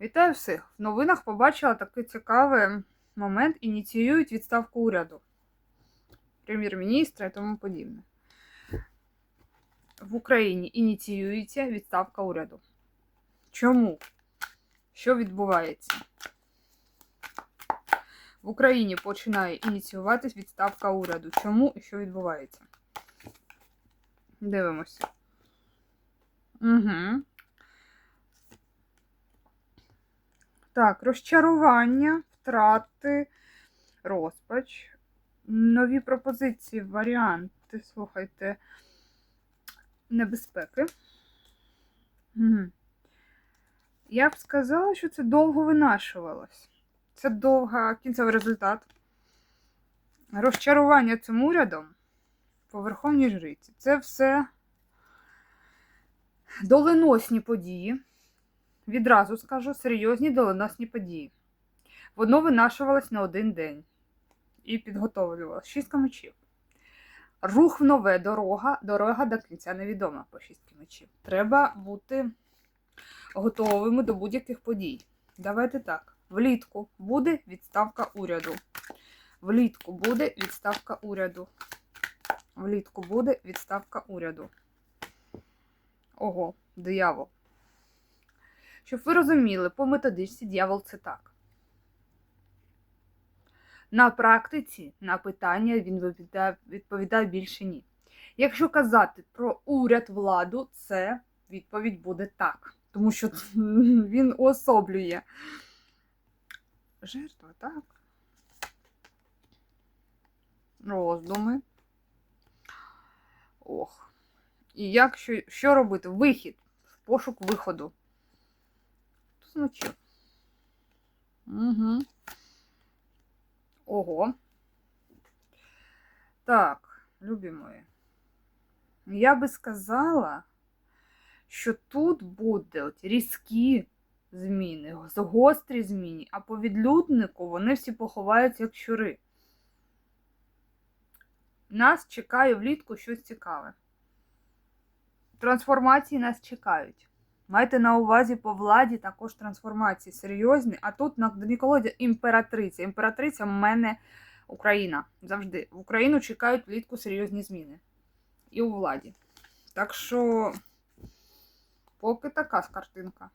Вітаю всіх! В новинах побачила такий цікавий момент. Ініціюють відставку уряду, прем'єр-міністра і тому подібне. В Україні ініціюється відставка уряду. Чому? Що відбувається? В Україні починає ініціюватись відставка уряду. Чому і що відбувається? Дивимося. Угу. Так, розчарування, втрати, розпач, нові пропозиції, варіанти, слухайте, небезпеки. Угу. Я б сказала, що це довго винашувалось. Це довга кінцевий результат. Розчарування цим урядом по Верховній Жриці. Це все доленосні події. Відразу скажу, серйозні доленосні події. Воно винашувалось на один день і підготовлювалося. Шістка мечів. Рух в нове дорога, дорога до кінця невідома по шістки мечів. Треба бути готовими до будь-яких подій. Давайте так. Влітку буде відставка уряду. Влітку буде відставка уряду. Влітку буде відставка уряду. Ого, диявол. Щоб ви розуміли, по методичці дьявол це так. На практиці на питання він відповідає, більше ні. Якщо казати про уряд владу, це відповідь буде так. Тому що він уособлює. Жертва, так? Роздуми. Ох. І як що, що робити? Вихід. Пошук виходу. Значить. Угу. Ого. Так, любі мої. Я би сказала, що тут будуть різкі зміни, гострі зміни, а по відлюднику вони всі поховаються як щури. Нас чекає влітку щось цікаве. Трансформації нас чекають. Майте на увазі по владі також трансформації серйозні. А тут на дні імператриця. Імператриця в мене Україна. Завжди. В Україну чекають влітку серйозні зміни. І у владі. Так що, поки така картинка.